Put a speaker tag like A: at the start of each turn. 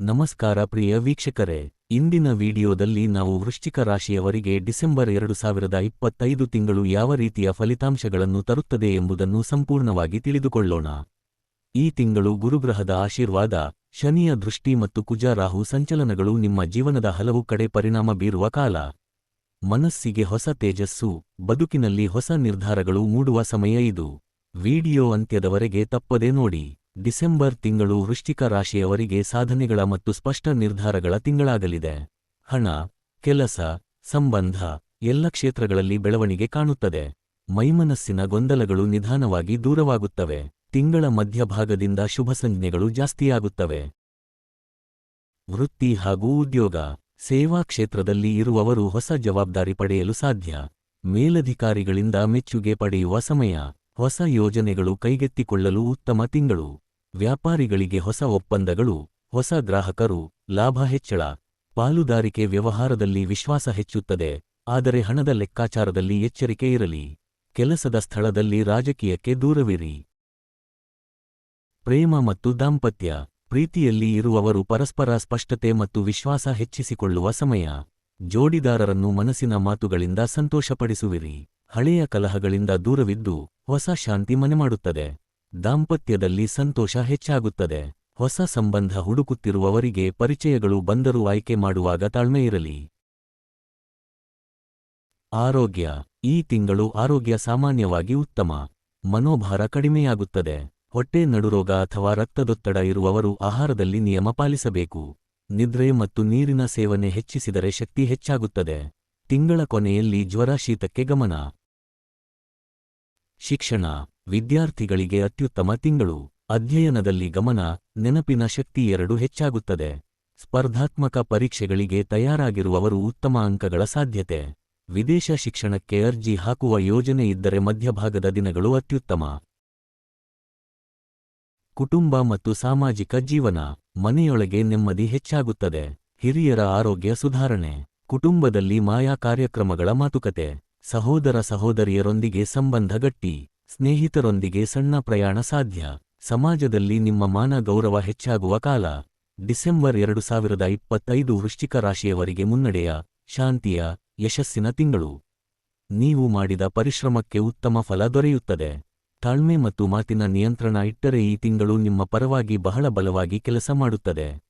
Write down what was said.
A: ನಮಸ್ಕಾರ ಪ್ರಿಯ ವೀಕ್ಷಕರೇ. ಇಂದಿನ ವಿಡಿಯೋದಲ್ಲಿ ನಾವು ವೃಶ್ಚಿಕ ರಾಶಿಯವರಿಗೆ ಡಿಸೆಂಬರ್ ಎರಡು ಸಾವಿರದ ಇಪ್ಪತ್ತೈದು ತಿಂಗಳು ಯಾವ ರೀತಿಯ ಫಲಿತಾಂಶಗಳನ್ನು ತರುತ್ತದೆ ಎಂಬುದನ್ನು ಸಂಪೂರ್ಣವಾಗಿ ತಿಳಿದುಕೊಳ್ಳೋಣ. ಈ ತಿಂಗಳು ಗುರುಗ್ರಹದ ಆಶೀರ್ವಾದ, ಶನಿಯ ದೃಷ್ಟಿ ಮತ್ತು ಕುಜ ರಾಹು ಸಂಚಲನಗಳು ನಿಮ್ಮ ಜೀವನದ ಹಲವು ಕಡೆ ಪರಿಣಾಮ ಬೀರುವ ಕಾಲ. ಮನಸ್ಸಿಗೆ ಹೊಸ ತೇಜಸ್ಸು, ಬದುಕಿನಲ್ಲಿ ಹೊಸ ನಿರ್ಧಾರಗಳು ಮೂಡುವ ಸಮಯ ಇದು. ವಿಡಿಯೋ ಅಂತ್ಯದವರೆಗೆ ತಪ್ಪದೇ ನೋಡಿ. ಡಿಸೆಂಬರ್ ತಿಂಗಳು ವೃಶ್ಚಿಕ ರಾಶಿಯವರಿಗೆ ಸಾಧನೆಗಳ ಮತ್ತು ಸ್ಪಷ್ಟ ನಿರ್ಧಾರಗಳ ತಿಂಗಳಾಗಲಿದೆ. ಹಣ, ಕೆಲಸ, ಸಂಬಂಧ ಎಲ್ಲ ಕ್ಷೇತ್ರಗಳಲ್ಲಿ ಬೆಳವಣಿಗೆ ಕಾಣುತ್ತದೆ. ಮೈಮನಸ್ಸಿನ ಗೊಂದಲಗಳು ನಿಧಾನವಾಗಿ ದೂರವಾಗುತ್ತವೆ. ತಿಂಗಳ ಮಧ್ಯಭಾಗದಿಂದ ಶುಭ ಸಂಜ್ಞೆಗಳು ಜಾಸ್ತಿಯಾಗುತ್ತವೆ. ವೃತ್ತಿ ಹಾಗೂ ಉದ್ಯೋಗ. ಸೇವಾ ಕ್ಷೇತ್ರದಲ್ಲಿ ಇರುವವರು ಹೊಸ ಜವಾಬ್ದಾರಿ ಪಡೆಯಲು ಸಾಧ್ಯ. ಮೇಲಧಿಕಾರಿಗಳಿಂದ ಮೆಚ್ಚುಗೆ ಪಡೆಯುವ ಸಮಯ. ಹೊಸ ಯೋಜನೆಗಳು ಕೈಗೆತ್ತಿಕೊಳ್ಳಲು ಉತ್ತಮ ತಿಂಗಳು. ವ್ಯಾಪಾರಿಗಳಿಗೆ ಹೊಸ ಒಪ್ಪಂದಗಳು, ಹೊಸ ಗ್ರಾಹಕರು, ಲಾಭ ಹೆಚ್ಚಳ, ಪಾಲುದಾರಿಕೆ ವ್ಯವಹಾರದಲ್ಲಿ ವಿಶ್ವಾಸ ಹೆಚ್ಚುತ್ತದೆ, ಆದರೆ ಹಣದ ಲೆಕ್ಕಾಚಾರದಲ್ಲಿ ಎಚ್ಚರಿಕೆ ಇರಲಿ, ಕೆಲಸದ ಸ್ಥಳದಲ್ಲಿ ರಾಜಕೀಯಕ್ಕೆ ದೂರವಿರಿ. ಪ್ರೇಮ ಮತ್ತು ದಾಂಪತ್ಯ, ಪ್ರೀತಿಯಲ್ಲಿ ಇರುವವರು ಪರಸ್ಪರ ಸ್ಪಷ್ಟತೆ ಮತ್ತು ವಿಶ್ವಾಸ ಹೆಚ್ಚಿಸಿಕೊಳ್ಳುವ ಸಮಯ, ಜೋಡಿದಾರರನ್ನು ಮನಸ್ಸಿನ ಮಾತುಗಳಿಂದ ಸಂತೋಷಪಡಿಸುವಿರಿ, ಹಳೆಯ ಕಲಹಗಳಿಂದ ದೂರವಿದ್ದು ಹೊಸ ಶಾಂತಿ ಮನೆಮಾಡುತ್ತದೆ. ದಾಂಪತ್ಯದಲ್ಲಿ ಸಂತೋಷ ಹೆಚ್ಚಾಗುತ್ತದೆ. ಹೊಸ ಸಂಬಂಧ ಹುಡುಕುತ್ತಿರುವವರಿಗೆ ಪರಿಚಯಗಳು ಬಂದರೂ ಆಯ್ಕೆ ಮಾಡುವಾಗ ತಾಳ್ಮೆ ಇರಲಿ. ಆರೋಗ್ಯ. ಈ ತಿಂಗಳು ಆರೋಗ್ಯ ಸಾಮಾನ್ಯವಾಗಿ ಉತ್ತಮ. ಮನೋಭಾರ ಕಡಿಮೆಯಾಗುತ್ತದೆ. ಹೊಟ್ಟೆ ನಡುರೋಗ ಅಥವಾ ರಕ್ತದೊತ್ತಡ ಇರುವವರು ಆಹಾರದಲ್ಲಿ ನಿಯಮ ಪಾಲಿಸಬೇಕು. ನಿದ್ರೆ ಮತ್ತು ನೀರಿನ ಸೇವನೆ ಹೆಚ್ಚಿಸಿದರೆ ಶಕ್ತಿ ಹೆಚ್ಚಾಗುತ್ತದೆ. ತಿಂಗಳ ಕೊನೆಯಲ್ಲಿ ಜ್ವರ ಶೀತಕ್ಕೆ ಗಮನ. ಶಿಕ್ಷಣ. ವಿದ್ಯಾರ್ಥಿಗಳಿಗೆ ಅತ್ಯುತ್ತಮ ತಿಂಗಳು. ಅಧ್ಯಯನದಲ್ಲಿ ಗಮನ, ನೆನಪಿನ ಶಕ್ತಿ ಎರಡು ಹೆಚ್ಚಾಗುತ್ತದೆ. ಸ್ಪರ್ಧಾತ್ಮಕ ಪರೀಕ್ಷೆಗಳಿಗೆ ತಯಾರಾಗಿರುವವರು ಉತ್ತಮ ಅಂಕಗಳ ಸಾಧ್ಯತೆ. ವಿದೇಶ ಶಿಕ್ಷಣಕ್ಕೆ ಅರ್ಜಿ ಹಾಕುವ ಯೋಜನೆ ಇದ್ದರೆ ಮಧ್ಯಭಾಗದ ದಿನಗಳು ಅತ್ಯುತ್ತಮ. ಕುಟುಂಬ ಮತ್ತು ಸಾಮಾಜಿಕ ಜೀವನ, ಮನೆಯೊಳಗೆ ನೆಮ್ಮದಿ ಹೆಚ್ಚಾಗುತ್ತದೆ. ಹಿರಿಯರ ಆರೋಗ್ಯ ಸುಧಾರಣೆ. ಕುಟುಂಬದಲ್ಲಿ ಮಾಯಾ ಕಾರ್ಯಕ್ರಮಗಳ ಮಾತುಕತೆ. ಸಹೋದರ ಸಹೋದರಿಯರೊಂದಿಗೆ ಸಂಬಂಧ ಗಟ್ಟಿ. ಸ್ನೇಹಿತರೊಂದಿಗೆ ಸಣ್ಣ ಪ್ರಯಾಣ ಸಾಧ್ಯ. ಸಮಾಜದಲ್ಲಿ ನಿಮ್ಮ ಮಾನ ಗೌರವ ಹೆಚ್ಚಾಗುವ ಕಾಲ. ಡಿಸೆಂಬರ್ ಎರಡು ಸಾವಿರದ ಇಪ್ಪತ್ತೈದು ವೃಶ್ಚಿಕ ರಾಶಿಯವರಿಗೆ ಮುನ್ನಡೆಯ ಶಾಂತಿಯ ಯಶಸ್ಸಿನ ತಿಂಗಳು. ನೀವು ಮಾಡಿದ ಪರಿಶ್ರಮಕ್ಕೆ ಉತ್ತಮ ಫಲ ದೊರೆಯುತ್ತದೆ. ತಾಳ್ಮೆ ಮತ್ತು ಮಾತಿನ ನಿಯಂತ್ರಣ ಇಟ್ಟರೆ ಈ ತಿಂಗಳು ನಿಮ್ಮ ಪರವಾಗಿ ಬಹಳ ಬಲವಾಗಿ ಕೆಲಸ ಮಾಡುತ್ತದೆ.